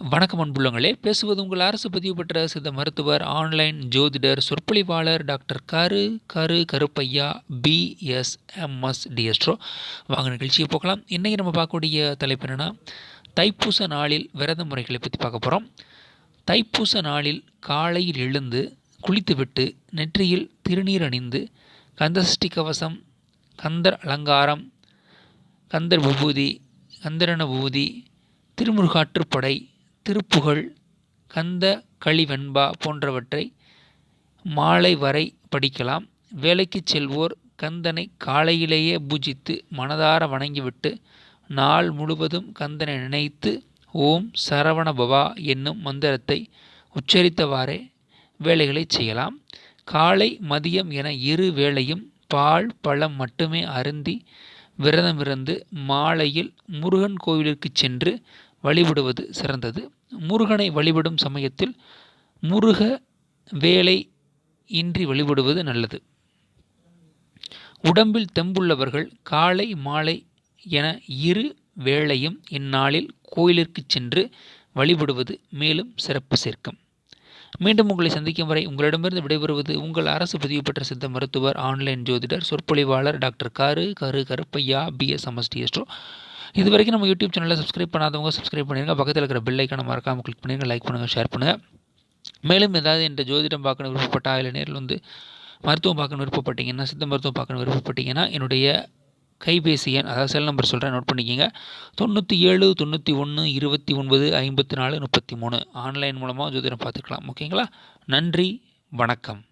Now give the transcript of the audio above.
வணக்கம் அன்புள்ளங்களே பேசுவது உங்கள் அரசு பதிவு பெற்ற சித்த மருத்துவர் ஆன்லைன் ஜோதிடர் சொற்பொழிவாளர் டாக்டர் கரு கரு கருப்பையா பிஎஸ்எம்எஸ் டிஎஸ்ட்ரோ வாங்க நிகழ்ச்சியை போகலாம். இன்றைக்கி நம்ம பார்க்கக்கூடிய தலைப்பு என்னென்னா தைப்பூச நாளில் விரத முறைகளை பற்றி பார்க்க போகிறோம் தைப்பூச நாளில் காலையில் எழுந்து குளித்துவிட்டு நெற்றியில் திருநீர் அணிந்து கந்தசஷ்டி கவசம் கந்தர் அலங்காரம் கந்தர் விபூதி கந்தரண விபூதி திருமுருகாற்றுப்படை திருப்புகழ் கந்த களிவெண்பா போன்றவற்றை மாலை வரை படிக்கலாம். வேலைக்கு செல்வோர் கந்தனை காலையிலேயே பூஜித்து மனதார வணங்கிவிட்டு நாள் முழுவதும் கந்தனை நினைத்து ஓம் சரவண பவா என்னும் மந்திரத்தை உச்சரித்தவாறே வேலைகளை செய்யலாம். காலை மதியம் என இரு வேளையும் பால் பழம் மட்டுமே அருந்தி விரதமிருந்து மாலையில் முருகன் கோவிலிற்கு சென்று வழிபடுவது சிறந்தது. முருகனை வழிபடும் சமயத்தில் முருக வேலை இன்றி வழிபடுவது நல்லது. உடம்பில் தெம்புள்ளவர்கள் காலை மாலை என இரு வேளையும் இந்நாளில் கோயிலிற்கு சென்று வழிபடுவது மேலும் சிறப்பு சேர்க்கும். மீண்டும் உங்களை சந்திக்கும் வரை உங்களிடமிருந்து விடைபெறுவது உங்கள் அரசு பதிவு பெற்ற சித்த மருத்துவர் ஆன்லைன் ஜோதிடர் சொற்பொழிவாளர் டாக்டர் கரு கரு கருப்பையா பிஎஸ் எம்எஸ்டிஎஸ்டோ இது வரைக்கும் நம்ம யூடியூப் சேனலில் சப்ஸ்கிரைப் பண்ணாதவங்க சப்ஸ்கிரைப் பண்ணிடுங்க பக்கத்தில் இருக்கிற பெல் ஐக்கான மறக்காமல் கிளிக் பண்ணிடுங்க லைக் பண்ணுங்கள் ஷேர் பண்ணுங்கள் மேலும் ஏதாவது இந்த ஜோதிடம் பார்க்கணும் விருப்பப்பட்டா இல்லை நேரில் வந்து மருத்துவம் பார்க்கணும் விருப்பப்பட்டீங்கன்னா சித்த மருத்துவம் பார்க்கணும் விருப்பப்பட்டீங்கன்னா என்னுடைய கைபேசி எண் அதாவது செல் நம்பர் சொல்கிறேன் நோட் பண்ணிக்கிங்க. தொண்ணூற்றி ஏழு தொண்ணூற்றி ஒன்று இருபத்தி ஒன்பது ஐம்பத்தி நாலு முப்பத்தி மூணு. ஆன்லைன் மூலமாக ஜோதிடம் பார்த்துக்கலாம். ஓகேங்களா நன்றி வணக்கம்.